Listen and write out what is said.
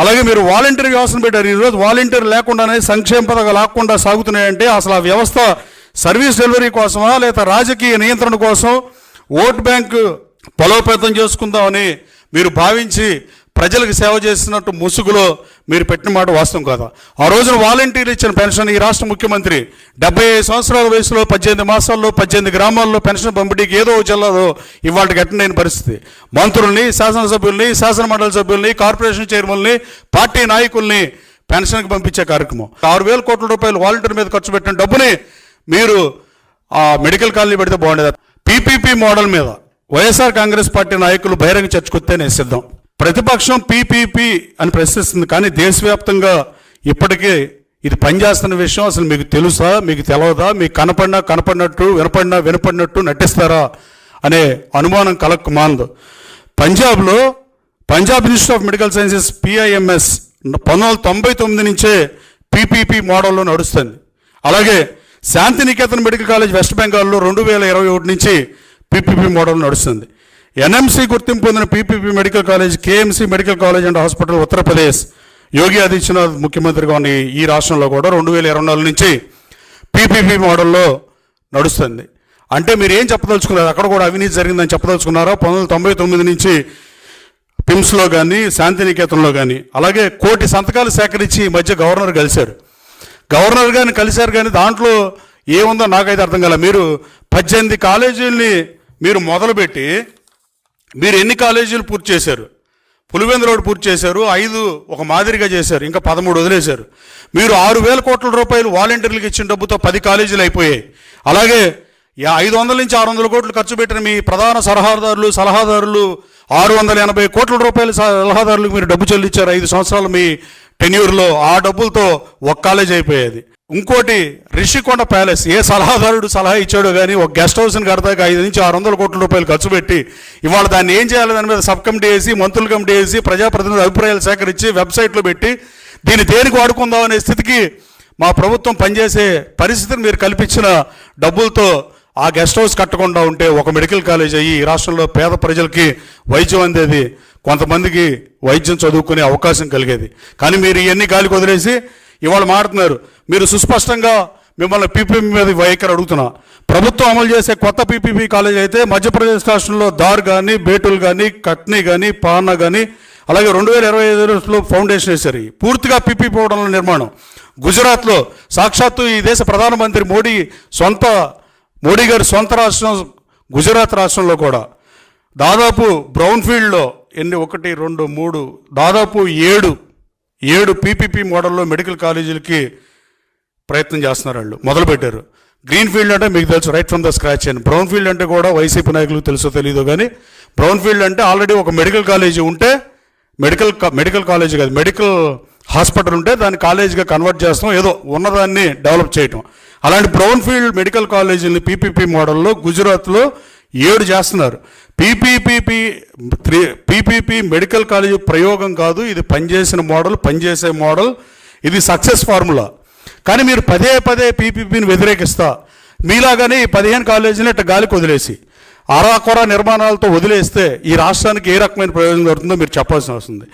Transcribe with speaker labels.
Speaker 1: అలాగే మీరు వాలంటీర్ వ్యవస్థను పెట్టారు. ఈరోజు వాలంటీర్ లేకుండానే సంక్షేమ పథకాలు లాక్కుండా సాగుతున్నాయంటే అసలు ఆ వ్యవస్థ సర్వీస్ డెలివరీ కోసమా లేదా రాజకీయ నియంత్రణ కోసం ఓట్ బ్యాంక్ బలోపేతం చేసుకుందామని మీరు భావించి ప్రజలకు సేవ చేసినట్టు ముసుగులో మీరు పెట్టిన మాట వాస్తవం కాదు? ఆ రోజున వాలంటీర్లు ఇచ్చిన పెన్షన్ ఈ రాష్ట్ర ముఖ్యమంత్రి డెబ్బై ఐదు సంవత్సరాల వయసులో పద్దెనిమిది మాసాల్లో పద్దెనిమిది గ్రామాల్లో పెన్షన్ పంపిణీకి ఏదో జిల్లాలో ఇవాళ అటెండ్ పరిస్థితి. మంత్రుల్ని శాసనసభ్యుల్ని శాసనమండలి సభ్యుల్ని కార్పొరేషన్ చైర్మన్ని పార్టీ నాయకుల్ని పెన్షన్కి పంపించే కార్యక్రమం. ఆరు వేల కోట్ల రూపాయలు వాలంటీర్ మీద ఖర్చు పెట్టిన డబ్బుని మీరు ఆ మెడికల్ కాలనీ పెడితే బాగుండేది. పీపీపీ మోడల్ మీద వైఎస్ఆర్ కాంగ్రెస్ పార్టీ నాయకులు బహిరంగ చర్చకొస్తే నేను సిద్ధం. ప్రతిపక్షం పీపీపీ అని ప్రశ్నిస్తుంది. కానీ దేశవ్యాప్తంగా ఇప్పటికే ఇది పనిచేస్తున్న విషయం అసలు మీకు తెలుసా? మీకు తెలవదా? మీకు కనపడినా కనపడినట్టు వినపడినా వినపడినట్టు నటిస్తారా? అనే అనుమానం కలక్కు మాందు. పంజాబ్లో Punjab institute of medical sciences PIMS పంతొమ్మిది వందల తొంభై తొమ్మిది నుంచే పీపీపీ మోడల్లో నడుస్తుంది. అలాగే శాంతినికేతన్ మెడికల్ కాలేజ్ వెస్ట్ బెంగాల్లో రెండు వేల ఇరవై ఒకటి నుంచి పీపీపీ మోడల్ నడుస్తుంది. ఎన్ఎంసీ గుర్తింపు పొందిన PPP medical college KMC medical college and hospital Uttar Pradesh. Yogi Adityanath ముఖ్యమంత్రిగా ఉన్న ఈ- రాష్ట్రంలో కూడా రెండు వేల ఇరవై నాలుగు నుంచి పీపీపీ మోడల్లో నడుస్తుంది. అంటే మీరు ఏం చెప్పదలుచుకున్నారు? అక్కడ కూడా అవినీతి జరిగిందని చెప్పదలుచుకున్నారో? పంతొమ్మిది వందల తొంభై తొమ్మిది నుంచి పిమ్స్లో కానీ శాంతినికేతన్లో కానీ అలాగే కోటి సంతకాలు సేకరించి ఈ మధ్య గవర్నర్ కలిశారు. గవర్నర్ గారిని కలిశారు కానీ దాంట్లో ఏముందో నాకైతే అర్థం కాలే. మీరు పద్దెనిమిది కాలేజీల్ని మీరు మొదలుపెట్టి మీరు ఎన్ని కాలేజీలు పూర్తి చేశారు? పులివెందు రోడ్ పూర్తి చేశారు ఐదు ఒక మాదిరిగా చేశారు ఇంకా పదమూడు వదిలేశారు. మీరు ఆరు వేల కోట్ల రూపాయలు వాలంటీర్లకు ఇచ్చిన డబ్బుతో పది కాలేజీలు అయిపోయాయి. అలాగే యా- ఐదు వందల నుంచి ఆరు వందల కోట్లు ఖర్చు పెట్టిన మీ ప్రధాన సలహాదారులు సలహాదారులు ఆరు వందల ఎనభై కోట్ల రూపాయల సలహాదారులకు మీరు డబ్బు చెల్లించారు ఐదు సంవత్సరాలు మీ టెన్యూర్లో. ఆ డబ్బులతో ఒక కాలేజ్ అయిపోయేది. ఇంకోటి రిషికొండ ప్యాలెస్. ఏ సలహాదారుడు సలహా ఇచ్చాడో కానీ ఒక గెస్ట్ హౌస్ని కడతాక ఐదు నుంచి ఆరు వందల కోట్ల రూపాయలు ఖర్చు పెట్టి ఇవాళ దాన్ని ఏం చేయాలి? దాని మీద సబ్ కమిటీ వేసి మంత్రుల కమిటీ వేసి ప్రజాప్రతినిధుల అభిప్రాయాలు సేకరించి వెబ్సైట్లో పెట్టి దీన్ని దేనికి వాడుకుందాం అనే స్థితికి మా ప్రభుత్వం పనిచేసే పరిస్థితిని మీరు కల్పించిన డబ్బులతో ఆ గెస్ట్ హౌస్ కట్టకుండా ఉంటే ఒక మెడికల్ కాలేజ్ అయ్యి ఈ రాష్ట్రంలో పేద ప్రజలకి వైద్యం అందేది. కొంతమందికి వైద్యం చదువుకునే అవకాశం కలిగేది. కానీ మీరు ఇవన్నీ గాలికి వదిలేసి ఇవాళ మాడుతున్నారు. మీరు సుస్పష్టంగా మిమ్మల్ని పీపీపీ మీద వైఖరి అడుగుతున్నా. ప్రభుత్వం అమలు చేసే కొత్త పీపీపీ కాలేజ్ అయితే మధ్యప్రదేశ్ రాష్ట్రంలో దార్ కానీ బేటుల్ కానీ కట్నీ కానీ పానా కానీ అలాగే రెండు వేల ఇరవై ఐదులో ఫౌండేషన్ వేశారు. పూర్తిగా పీపీ పోవడంలో నిర్మాణం. గుజరాత్లో సాక్షాత్తు ఈ దేశ ప్రధానమంత్రి మోడీ సొంత మోడీ గారి సొంత రాష్ట్రం గుజరాత్ రాష్ట్రంలో కూడా. దాదాపు బ్రౌన్ఫీల్డ్లో ఎన్ని? ఒకటి రెండు మూడు దాదాపు ఏడు ఏడు పీపీపీ మోడల్లో మెడికల్ కాలేజీలకి ప్రయత్నం చేస్తున్నారు వాళ్ళు. మొదలుపెట్టారు. గ్రీన్ ఫీల్డ్ అంటే మీకు తెలుసు రైట్ ఫ్రమ్ ద స్క్రాచ్ అని. బ్రౌన్ ఫీల్డ్ అంటే కూడా వైసీపీ నాయకులకు తెలుసో తెలియదు కానీ బ్రౌన్ ఫీల్డ్ అంటే ఆల్రెడీ ఒక మెడికల్ కాలేజీ ఉంటే మెడికల్ మెడికల్ కాలేజ్ కాదు మెడికల్ హాస్పిటల్ ఉంటే దాన్ని కాలేజీగా కన్వర్ట్ చేస్తాం ఏదో ఉన్నదాన్ని డెవలప్ చేయటం. అలాంటి బ్రౌన్ ఫీల్డ్ మెడికల్ కాలేజీని పీపీపీ మోడల్లో గుజరాత్లో ఏడు చేస్తున్నారు. PPPP three PPP medical college ప్రయోగం కాదు ఇది పనిచేసిన మోడల్ పనిచేసే మోడల్ ఇది సక్సెస్ ఫార్ములా. కానీ మీరు పదే పదే పీపీపీని వ్యతిరేకిస్తా. మీలాగానే ఈ పదిహేను కాలేజీని ఇట్ట గాలికి వదిలేసి అరాకొర నిర్మాణాలతో వదిలేస్తే ఈ రాష్ట్రానికి ఏ రకమైన ప్రయోజనం జరుగుతుందో మీరు చెప్పాల్సిన అవసరం ఉంది.